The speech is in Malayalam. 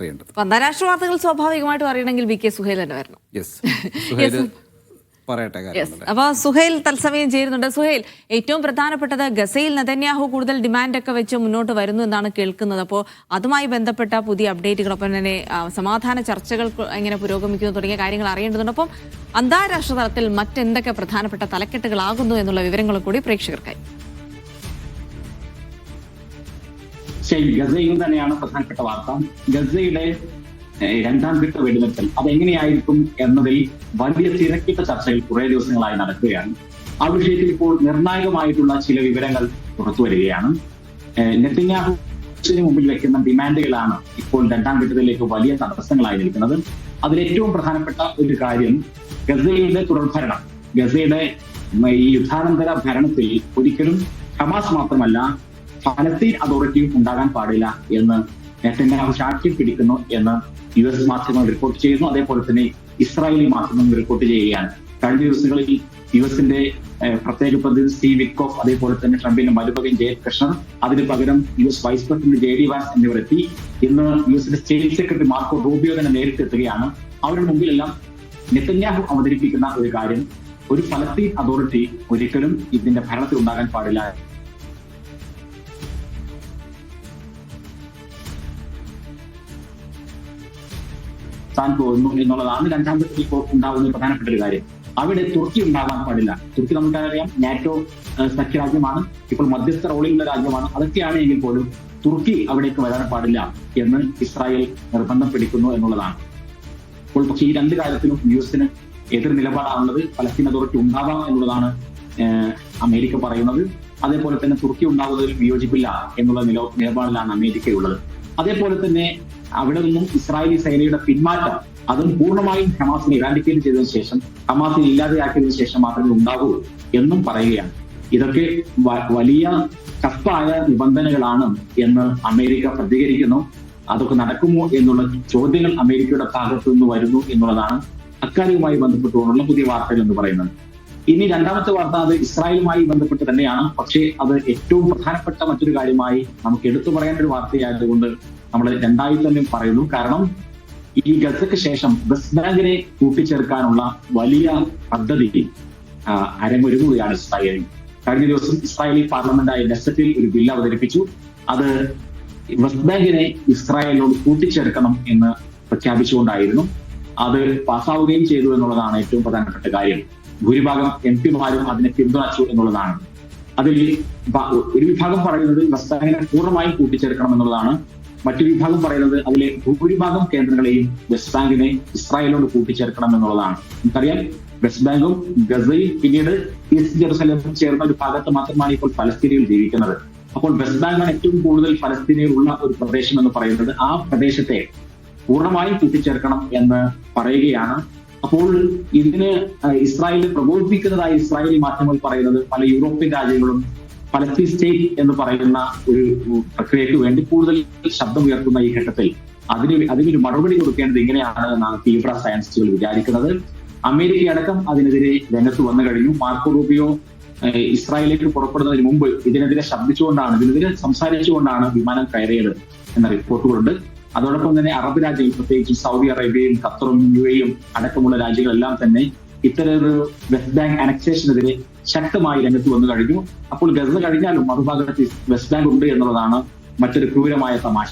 അറിയേണ്ടത്. അന്താരാഷ്ട്ര വാർത്തകൾ സ്വാഭാവികമായിട്ടും അറിയണമെങ്കിൽ വി കെ സുഹേൽ തന്നെ വരണം. യെസ് പറയട്ടെ അപ്പോൾ സുഹൈൽ തത്സമയം ചേരുന്നുണ്ട്. സുഹേൽ ഏറ്റവും പ്രധാനപ്പെട്ടത് ഗസയിൽ നതന്യാഹു കൂടുതൽ ഡിമാൻഡൊക്കെ വെച്ച് മുന്നോട്ട് വരുന്നു എന്നാണ് കേൾക്കുന്നത്. അപ്പോൾ അതുമായി ബന്ധപ്പെട്ട പുതിയ അപ്ഡേറ്റുകളൊപ്പം തന്നെ സമാധാന ചർച്ചകൾ എങ്ങനെ പുരോഗമിക്കുന്നു തുടങ്ങിയ കാര്യങ്ങൾ അറിയേണ്ടതുണ്ട്. അപ്പം അന്താരാഷ്ട്ര തലത്തിൽ മറ്റെന്തൊക്കെ പ്രധാനപ്പെട്ട തലക്കെട്ടുകളാകുന്നു എന്നുള്ള വിവരങ്ങളും കൂടി പ്രേക്ഷകർക്കായി. ശരി ഗസയിൽ തന്നെയാണ് പ്രധാനപ്പെട്ട വാർത്ത. ഗസയുടെ രണ്ടാം ഘട്ട വെടിനിർത്തൽ അതെങ്ങനെയായിരിക്കും എന്നതിൽ വലിയ തിരക്കിട്ട ചർച്ചകൾ കുറെ ദിവസങ്ങളായി നടക്കുകയാണ്. ആ വിഷയത്തിൽ ഇപ്പോൾ നിർണായകമായിട്ടുള്ള ചില വിവരങ്ങൾ പുറത്തു വരികയാണ്. ഏഹ്, മുമ്പിൽ വെക്കുന്ന ഡിമാൻഡുകളാണ് ഇപ്പോൾ രണ്ടാം ഘട്ടത്തിലേക്ക് വലിയ തടസ്സങ്ങളായി നിൽക്കുന്നത്. അതിൽ ഏറ്റവും പ്രധാനപ്പെട്ട ഒരു കാര്യം ഗസയുടെ തുടർഭരണം. ഗസയുടെ ഈ യുദ്ധാനന്തര ഭരണത്തിൽ ഒരിക്കലും ഹമാസ് മാത്രമല്ല ഫലസ്തീൻ അതോറിറ്റിയും ഉണ്ടാകാൻ പാടില്ല എന്ന് നെത്തന്യാഹു ശാഠ്യം പിടിക്കുന്നു എന്ന് യു എസ് മാധ്യമങ്ങൾ റിപ്പോർട്ട് ചെയ്യുന്നു. അതേപോലെ തന്നെ ഇസ്രായേലി മാധ്യമങ്ങൾ റിപ്പോർട്ട് ചെയ്യുകയാണ്. കഴിഞ്ഞ ദിവസങ്ങളിൽ യു എസിന്റെ പ്രത്യേക പ്രതിനിധി സ്റ്റീവ് വിറ്റ്കോഫ് അതേപോലെ തന്നെ ട്രംപിന്റെ മരുമകൻ ജയകൃഷ്ണൻ കൃഷ്ണൻ അതിന് പകരം U S vice president J D Vance എന്നിവർ എത്തി. ഇന്ന് യു എസിന്റെ സ്റ്റേറ്റ് സെക്രട്ടറി മാർക്കോ റൂബിയോ തന്നെ നേരിട്ടെത്തുകയാണ് അവരുടെ മുമ്പിലെല്ലാം നെത്തന്യാഹു അവതരിപ്പിക്കുന്ന ഒരു കാര്യം ഒരു ഫലസ്തീൻ അതോറിറ്റി ഒരിക്കലും ഇതിന്റെ ഭരണത്തിൽ ഉണ്ടാകാൻ പാടില്ല താൻ പോകുന്നു എന്നുള്ളതാണ് രണ്ടാം ഘട്ടത്തിൽ ഇപ്പോൾ ഉണ്ടാകുന്ന പ്രധാനപ്പെട്ട ഒരു കാര്യം. അവിടെ തുർക്കി ഉണ്ടാകാൻ പാടില്ല. തുർക്കി നമുക്കറിയാം നാറ്റോ സഖ്യരാജ്യമാണ് ഇപ്പോൾ മധ്യസ്ഥ റോളിലുള്ള രാജ്യമാണ്. അതൊക്കെയാണ് എങ്കിൽ പോലും തുർക്കി അവിടേക്ക് വരാൻ പാടില്ല എന്ന് ഇസ്രായേൽ നിർബന്ധം പിടിക്കുന്നു എന്നുള്ളതാണ്. ഇപ്പോൾ പക്ഷേ ഈ രണ്ട് കാര്യത്തിലും യു എസിന് എതിർ നിലപാടാണുള്ളത്. പലസ്തീൻ അതോറിറ്റി ഉണ്ടാകാം എന്നുള്ളതാണ് അമേരിക്ക പറയുന്നത്. അതേപോലെ തന്നെ തുർക്കി ഉണ്ടാകുന്നതിൽ വിയോജിപ്പില്ല എന്നുള്ള നില നിലപാടിലാണ് അമേരിക്കയുള്ളത്. അതേപോലെ തന്നെ അവിടെ നിന്നും ഇസ്രായേലി സേനയുടെ പിന്മാറ്റം അതും പൂർണമായും ഹമാസിനെ ഇറാൻഡിക്കേറ്റ് ചെയ്തതിനു ശേഷം ഹമാസിനെ ഇല്ലാതെയാക്കിയതിനു ശേഷം മാത്രമേ ഉണ്ടാകൂ എന്നും പറയുകയാണ്. ഇതൊക്കെ വലിയ കപ്പായ നിബന്ധനകളാണ് എന്ന് അമേരിക്ക പ്രതികരിക്കുന്നു. അതൊക്കെ നടക്കുമോ എന്നുള്ള ചോദ്യങ്ങൾ അമേരിക്കയുടെ ഭാഗത്തു നിന്ന് വരുന്നു എന്നുള്ളതാണ് അക്കാര്യവുമായി ബന്ധപ്പെട്ടുകൊണ്ടുള്ള പുതിയ വാർത്തകൾ എന്ന് പറയുന്നത്. ഇനി രണ്ടാമത്തെ വാർത്ത അത് ഇസ്രായേലുമായി ബന്ധപ്പെട്ട് തന്നെയാണ്. പക്ഷേ അത് ഏറ്റവും പ്രധാനപ്പെട്ട മറ്റൊരു കാര്യമായി നമുക്ക് എടുത്തു പറയേണ്ട ഒരു വാർത്തയായതുകൊണ്ട് നമ്മൾ രണ്ടായി തന്നെ പറയുന്നു. കാരണം ഈ ഗസയ്ക്ക് ശേഷം വെസ്റ്റ് ബാങ്കിനെ കൂട്ടിച്ചേർക്കാനുള്ള വലിയ പദ്ധതി അരങ്ങൊരുങ്ങുകയാണ് ഇസ്രായേലിൽ കഴിഞ്ഞ ദിവസം ഇസ്രായേലി പാർലമെന്റായ ഗസറ്റിൽ ഒരു ബില്ല് അവതരിപ്പിച്ചു. അത് വെസ്റ്റ് ബാങ്കിനെ ഇസ്രായേലിനോട് കൂട്ടിച്ചേർക്കണം എന്ന് പ്രഖ്യാപിച്ചുകൊണ്ടായിരുന്നു. അത് പാസ്സാവുകയും ചെയ്തു എന്നുള്ളതാണ് ഏറ്റവും പ്രധാനപ്പെട്ട കാര്യം. ഭൂരിഭാഗം എം പിമാരും അതിനെ പിന്തുണച്ചു എന്നുള്ളതാണ്. അതിൽ ഒരു വിഭാഗം പറയുന്നത് വെസ്റ്റ് ബാങ്കിനെ പൂർണമായും കൂട്ടിച്ചേർക്കണം എന്നുള്ളതാണ്. മറ്റൊരു വിഭാഗം പറയുന്നത് അതിലെ ഭൂരിഭാഗം കേന്ദ്രങ്ങളെയും വെസ്റ്റ് ബാങ്കിനെ ഇസ്രായേലോട് കൂട്ടിച്ചേർക്കണം എന്നുള്ളതാണ്. നമുക്കറിയാം വെസ്റ്റ് ബാങ്കും ഗസയും പിന്നീട് ഈസ്റ്റ് ജെറുസലേമും ചേർന്ന ഒരു ഭാഗത്ത് മാത്രമാണ് ഇപ്പോൾ ഫലസ്തീനയിൽ ജീവിക്കുന്നത്. അപ്പോൾ വെസ്റ്റ് ബാങ്കാണ് ഏറ്റവും കൂടുതൽ ഫലസ്തീനയിൽ ഉള്ള ഒരു പ്രദേശം എന്ന് പറയുന്നത്. ആ പ്രദേശത്തെ പൂർണമായും കൂട്ടിച്ചേർക്കണം എന്ന് പറയുകയാണ്. അപ്പോൾ ഇതിന് ഇസ്രായേലിനെ പ്രകോപിപ്പിക്കുന്നതായി ഇസ്രായേലി മാധ്യമങ്ങൾ പറയുന്നത് പല യൂറോപ്യൻ രാജ്യങ്ങളും പലസ്തീൻ സ്റ്റേറ്റ് എന്ന് പറയുന്ന ഒരു പ്രക്രിയയ്ക്ക് വേണ്ടി കൂടുതൽ ശബ്ദം ഉയർത്തുന്ന ഈ ഘട്ടത്തിൽ അതിന് അതിനൊരു മറുപടി കൊടുക്കേണ്ടത് ഇങ്ങനെയാണ് എന്നാണ് തീവ്ര സയൻസുകൾ വിചാരിക്കുന്നത്. അമേരിക്ക അടക്കം അതിനെതിരെ രംഗത്ത് വന്നു കഴിഞ്ഞു. മാർക്കോ റൂബിയോ ഇസ്രായേലിലേക്ക് പുറപ്പെടുന്നതിന് മുമ്പ് ഇതിനെതിരെ ശബ്ദിച്ചുകൊണ്ടാണ് ഇതിനെതിരെ സംസാരിച്ചുകൊണ്ടാണ് വിമാനം കയറിയത് എന്ന റിപ്പോർട്ടുകളുണ്ട്. അതോടൊപ്പം തന്നെ അറബ് രാജ്യങ്ങൾ പ്രത്യേകിച്ച് സൗദി അറേബ്യയും ഖത്തറും യു എയും അടക്കമുള്ള രാജ്യങ്ങളെല്ലാം തന്നെ ഇത്തരമൊരു വെസ്റ്റ് ബാങ്ക് അനക്സേഷനെതിരെ ശക്തമായി രംഗത്ത് വന്നു കഴിഞ്ഞു. അപ്പോൾ ഗസ കഴിഞ്ഞാലും മറുഭാഗത്ത് വെസ്റ്റ് ബാങ്ക് ഉണ്ട് എന്നുള്ളതാണ് മറ്റൊരു ക്രൂരമായ തമാശ.